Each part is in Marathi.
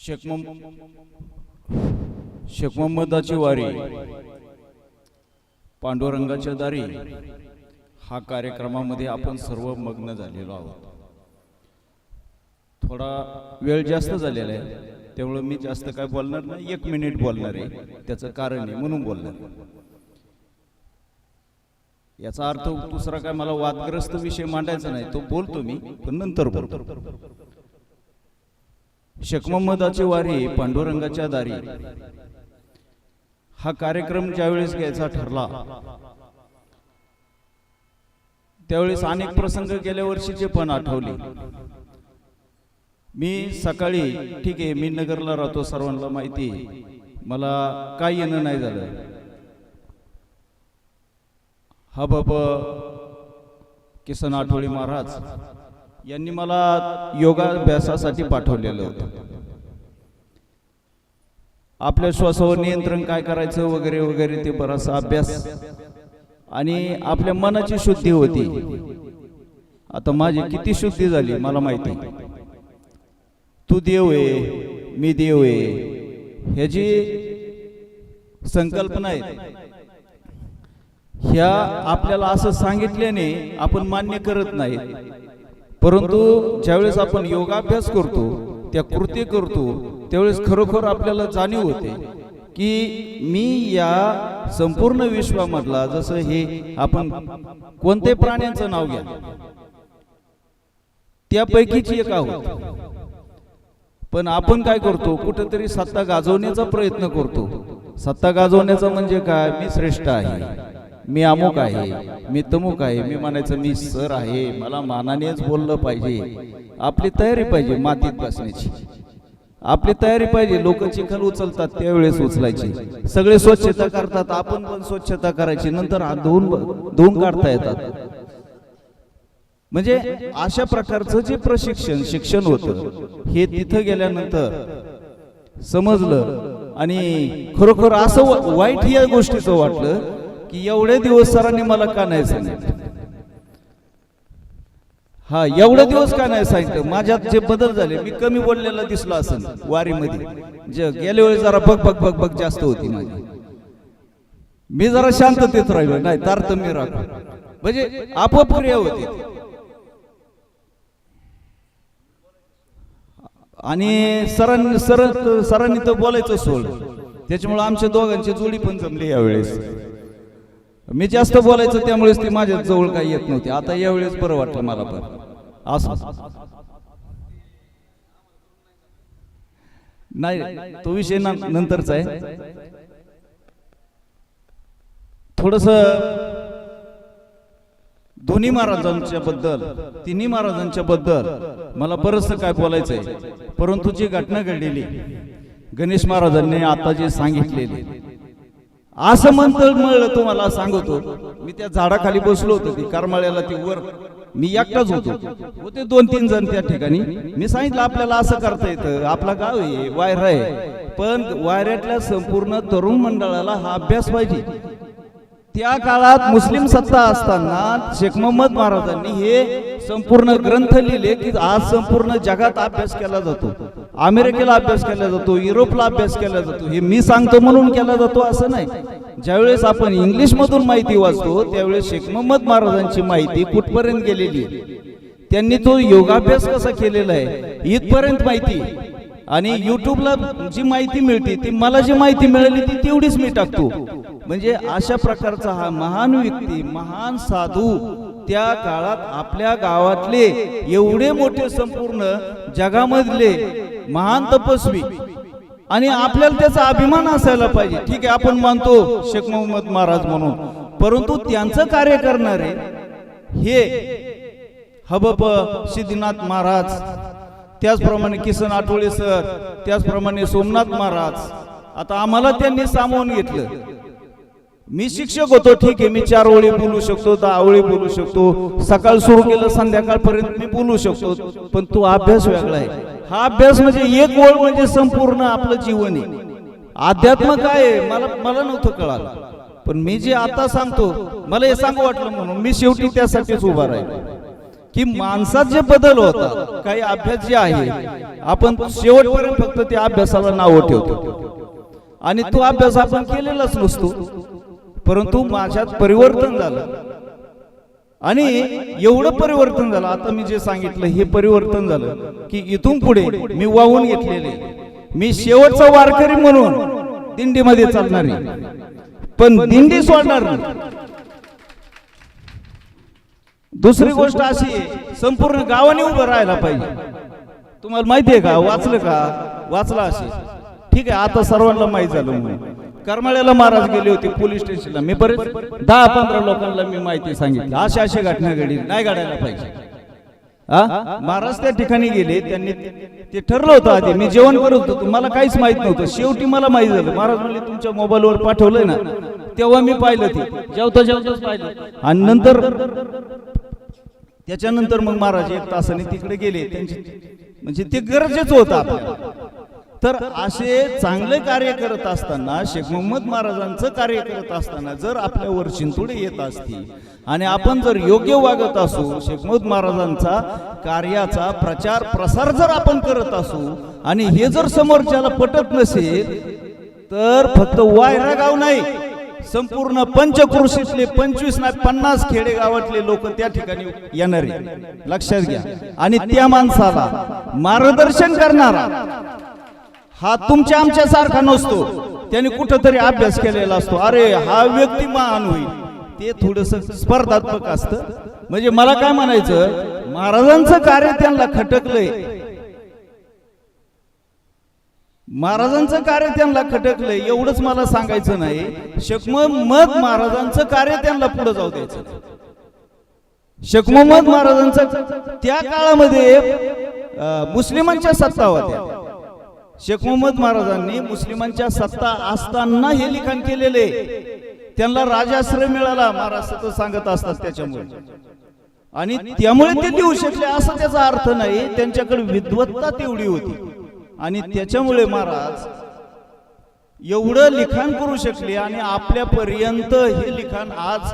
शेख शेख मोहम्मदाची वारी पांडुरंगाच्या दारी हा कार्यक्रमामध्ये आपण सर्व मग्न झालेलो आहोत. थोडा वेळ जास्त झालेला आहे त्यामुळं मी जास्त काय बोलणार नाही एक मिनिट बोलणार आहे त्याचं कारण आहे म्हणून बोलणार याचा अर्थ दुसरा काय मला वादग्रस्त विषय मांडायचा नाही तो बोलतो मी पण नंतर बोलतो. शेख वारी पांडुरंगाच्या दारी. हा कार्यक्रम ज्यावेळेस घ्यायचा ठरला त्यावेळेस अनेक प्रसंग गेल्या वर्षीचे पण आठवले. मी सकाळी ठीक आहे मी नगरला राहतो सर्वांना माहिती मला काय येणं नाही झालं. हा बाबा किसन आठवळे महाराज यांनी मला योगाभ्यासासाठी पाठवलेलं होतं. आपल्या श्वासावर नियंत्रण काय करायचं वगैरे वगैरे ते बराचसा अभ्यास आणि आपल्या मनाची शुद्धी होती. आता माझी किती शुद्धी झाली मला माहिती तू देव आहे मी देव आहे ह्याची संकल्पना आहे ह्या आपल्याला असं सांगितल्याने आपण मान्य करत नाही परंतु ज्यावेळेस आपण योगाभ्यास करतो त्या कृती करतो त्यावेळेस खरोखर आपल्याला जाणीव होते की मी या संपूर्ण विश्वामधला जसं हे आपण कोणत्याही प्राण्यांचं नाव घ्या त्यापैकीची एक आहोत. पण आपण काय करतो कुठेतरी सत्ता गाजवण्याचा प्रयत्न करतो. सत्ता गाजवण्याचा म्हणजे काय? मी श्रेष्ठ आहे. मी अमुक आहे मी तमुक आहे. मी म्हणायचं मी सर आहे. मला मानानेच बोललं पाहिजे. आपली तयारी पाहिजे मातीत बसण्याची. आपली तयारी पाहिजे. लोक चिखल उचलतात त्यावेळेस उचलायची. सगळे स्वच्छता करतात आपण पण स्वच्छता करायची. नंतर हात धुवून धुवून काढता येतात. म्हणजे अशा प्रकारचं जे प्रशिक्षण शिक्षण होतं हे तिथं गेल्यानंतर समजलं आणि खरोखर असं वाईट या गोष्टीचं वाटलं की एवढे दिवस सरांनी मला का नाही सांगितलं? हा एवढे दिवस का नाही सांगितलं? माझ्यात जे बदल झाले मी कमी बोललेला दिसलो असेल वारीमध्ये. जे गेल्या वेळी जरा बघ बघ बघ बघ जास्त होती माझी. मी जरा शांततेत राहिलो नाही तारतम्य राखलो म्हणजे आपोआप क्रिया होती. आणि सरांनी सर सरांनी तर बोलायचं सोड. त्याच्यामुळे आमच्या दोघांची जोडी पण जमली यावेळेस. मी जास्त बोलायचं त्यामुळेच ती माझ्या जवळ काही येत नव्हती. आता यावेळेस बरं वाटलं मला पण. असं. नाही तो विषय नंतरचा आहे. थोडस दोन्ही महाराजांच्या बद्दल तिन्ही महाराजांच्या बद्दल मला बरंचसं काय बोलायचंय. परंतु जी घटना घडलेली गणेश महाराजांनी आता जे सांगितलेली असं म्हणतं म्हणलं तुम्हाला सांगतो. मी त्या झाडाखाली बसलो होतो ती करमाळ्याला ती वर. मी एकटाच होतो. होते दोन तीन जण त्या ठिकाणी. मी सांगितलं आपल्याला असं करता येतं. आपला गाव आहे वायर आहे. पण वायऱ्यातल्या संपूर्ण तरुण मंडळाला हा अभ्यास पाहिजे. त्या काळात मुस्लिम सत्ता असताना शेख मोहम्मद महाराजांनी हे संपूर्ण ग्रंथ लिहिले की आज संपूर्ण जगात अभ्यास केला जातो. अमेरिकेला अभ्यास केला जातो युरोपला अभ्यास केला जातो हे मी सांगतो म्हणून केला जातो असं नाही. ज्यावेळेस आपण इंग्लिशमधून माहिती वाचतो त्यावेळेस शेख मोहम्मद महाराजांची माहिती कुठपर्यंत गेलेली आहे? त्यांनी तो योगाभ्यास कसा केलेला आहे? इथपर्यंत माहिती. आणि युट्यूबला जी माहिती मिळते ती मला जी माहिती मिळाली ती तेवढीच मी टाकतो. म्हणजे अशा प्रकारचा हा महान व्यक्ती महान साधू त्या काळात आपल्या गावातले एवढे मोठे संपूर्ण जगामधले महान तपस्वी. आणि आपल्याला त्याचा अभिमान असायला पाहिजे. ठीक आहे आपण मानतो शेख मोहम्मद महाराज म्हणून. परंतु त्यांचं कार्य करणारे हे हबप सिद्धनाथ महाराज त्याचप्रमाणे किसन आठवळे सर त्याचप्रमाणे सोमनाथ महाराज आता आम्हाला त्यांनी सामावून घेतलं. मी शिक्षक होतो ठीक आहे मी चार ओळी बोलू शकतो दहा ओळी बोलू शकतो. सकाळ सुरू केलं संध्याकाळपर्यंत मी बोलू शकतो. पण तो अभ्यास वेगळा आहे. हा अभ्यास म्हणजे एक ओळ म्हणजे संपूर्ण आपलं जीवन आहे. अध्यात्म काय आहे? मला मला नव्हतं कळालं. पण मी जे आता सांगतो मला हे सांगू वाटलं म्हणून मी शेवटी त्यासाठीच उभा राहिलो. की माणसात जे बदल होतात काही अभ्यास जे आहे आपण शेवटपर्यंत फक्त त्या अभ्यासाला नावं ठेवतो. आणि तो अभ्यास आपण केलेलाच नसतो. परंतु माझ्यात परिवर्तन झालं. आणि एवढं परिवर्तन झालं. आता मी जे सांगितलं हे परिवर्तन झालं की इथून पुढे मी वाहून घेतलेले. मी शेवटचा वारकरी म्हणून दिंडीमध्ये चालणार पण दिंडी सोडणार दुसरी गोष्ट अशी आहे संपूर्ण गावाने उभं राहायला पाहिजे. तुम्हाला माहिती आहे का? वाचलं का? वाचलं असे ठीक आहे आता सर्वांना माहीत झालं म्हणून. करमाळ्याला महाराज गेले होते पोलीस स्टेशनला. मी बरेच दहा पंधरा लोकांना मी माहिती सांगितली. अशा अशा घटना घडली. नाही घडायला पाहिजे. महाराज त्या ठिकाणी गेले. त्यांनी ते ठरलं होतं आधी. मी जेवण करत होतो. मला काहीच माहीत नव्हतं. शेवटी मला माहीत झालं. महाराज म्हणले तुमच्या मोबाईलवर पाठवलंय ना. तेव्हा मी पाहिलं ते. जेवता जेवताच पाहिलं. आणि नंतर त्याच्यानंतर मग महाराज एक तासाने तिकडे गेले. त्यांची म्हणजे ते गरजेचं होतं आपल्याला. तर असे चांगले कार्य करत असताना शेख मोहम्मद महाराजांचं कार्य करत असताना जर आपल्यावर चिंतुडे येत असतील आणि आपण जर योग्य वागत असू शेख मोहम्मद महाराजांचा कार्याचा प्रचार प्रसार जर आपण करत असू आणि हे जर समोरच्याला पटत नसेल तर फक्त वायरा गाव नाही संपूर्ण पंचकृषीतले पंचवीस ना पन्नास खेडेगावातले लोक त्या ठिकाणी येणार. लक्षात घ्या. आणि त्या माणसाला मार्गदर्शन करणारा हा तुमच्या आमच्या सारखा नसतो. त्याने कुठंतरी अभ्यास केलेला असतो. अरे हा व्यक्ती महान होईल. ते थोडस स्पर्धात्मक असतं. म्हणजे मला काय म्हणायचं? महाराजांचं कार्य त्यांना खटकलंय. महाराजांचं कार्य त्यांना खटकलंय. एवढंच मला सांगायचं नाही. शेखमत महाराजांचं कार्य त्यांना पुढे जाऊ द्यायचं. नाही. महाराजांचं त्या काळामध्ये मुस्लिमांच्या सत्ता होत्या. शेख मोहम्मद महाराजांनी मुस्लिमांच्या सत्ता असताना हे लिखाण केलेले. त्यांना राजाश्रय मिळाला महाराज सांगत असतात त्याच्यामुळे. आणि त्यामुळे ते देऊ शकले असा त्याचा अर्थ नाही. त्यांच्याकडे विद्वत्ता तेवढी होती. आणि त्याच्यामुळे महाराज एवढं लिखाण करू शकले आणि आपल्यापर्यंत हे लिखाण आज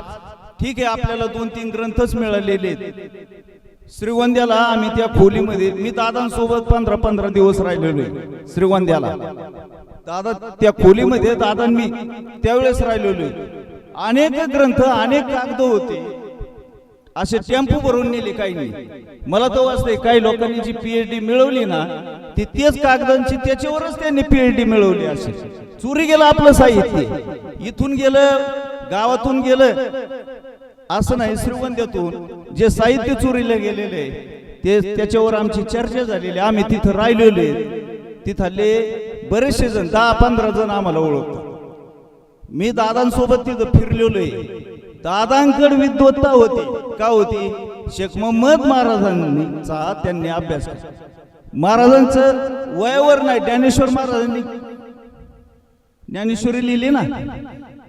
ठीक आहे आपल्याला दोन तीन ग्रंथच मिळालेले आहेत. श्रीगोंद्याला आम्ही त्या खोलीमध्ये मी दादांसोबत पंधरा पंधरा दिवस राहिलेलो आहे श्रीगोंद्याला. दादा त्या खोलीमध्ये दादा मी त्यावेळेस राहिलेलो आहे. अनेक ग्रंथ अनेक कागद होते. असे टेम्पो भरून नेले काही नाही. मला तो वाचते काही लोकांनी जी पीएचडी मिळवली ना ती तेच कागदांची त्याच्यावरच त्यांनी पीएचडी मिळवली असे. चोरी गेलं आपलं साहित्य. इथून गेलं गावातून गेलं. असं नाही श्रीगोंद्यातून जे साहित्य चोरीला गेलेले ते त्याच्यावर आमची चर्चा झालेली. आम्ही तिथं राहिलेले तिथले बरेचसे जण दहा पंधरा जण आम्हाला ओळखतात. मी दादांसोबत तिथं फिरलेलो आहे. दादांकडे विद्वत्ता होती. का होती? शेख मोहम्मद महाराजांचा त्यांनी अभ्यास केला. महाराजांचं वयावर नाही ज्ञानेश्वर महाराजांनी ज्ञानेश्वरी लिहिली ना?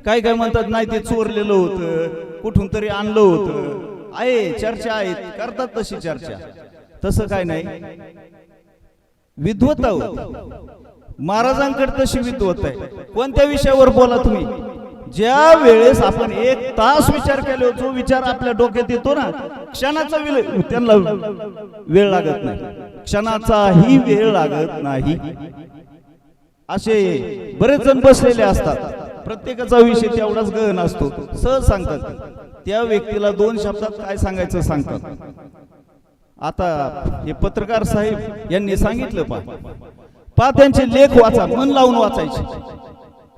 काय काय म्हणतात? नाही ते चोरलेलं होतं. कुठून तरी आणलं होतं. आहे चर्चा आहेत करतात तशी चर्चा. तसं काय नाही. विद्वत्ता होती महाराजांकडे तशी विद्वत आहे. कोणत्या विषयावर बोला तुम्ही? ज्या वेळेस आपण एक तास विचार केलो जो विचार आपल्या डोक्यात येतो ना क्षणाचा वेळ त्यांना वेळ लागत नाही. क्षणाचाही वेळ लागत नाही. असे बरेच जण बसलेले असतात. प्रत्येकाचा विषय तेवढाच गहन असतो. सहज सांगतात. त्या व्यक्तीला दोन शब्दात काय सांगायचं सांगतात. आता हे पत्रकार साहेब यांनी सांगितलं पा पा त्यांचे लेख वाचा मन लावून वाचायचे.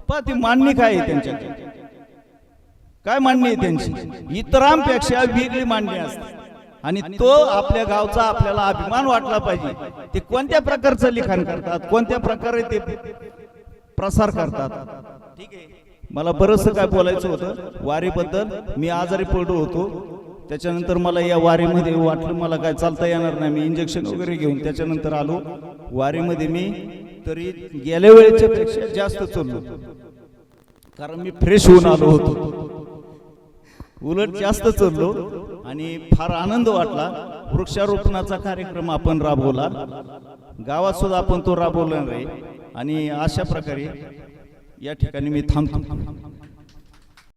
पा ती मांडणी काय आहे त्यांच्या? काय मांडणी आहे त्यांची? इतरांपेक्षा वेगळी मांडणी असते. आणि तो आपल्या गावचा आपल्याला अभिमान वाटला पाहिजे. ते कोणत्या प्रकारचं लिखाण करतात? कोणत्या प्रकारे ते प्रसार करतात? ठीक आहे. मला बरंच काय बोलायचं होतं वारीबद्दल मी आजारी पडलो होतो. त्याच्यानंतर मला या वारीमध्ये वाटलं मला काय चालता येणार नाही मी इंजेक्शन वगैरे घेऊन त्याच्यानंतर आलो. वारीमध्ये मी तरी गेल्या वेळेच्या पेक्षा जास्त चाललो. कारण मी फ्रेश होऊन आलो होतो. उलट जास्त चढलो आणि फार आनंद वाटला. वृक्षारोपणाचा कार्यक्रम आपण राबवला. गावात सुद्धा आपण तो राबवला नाही. आणि अशा प्रकारे या ठिकाणी मी थांबतो.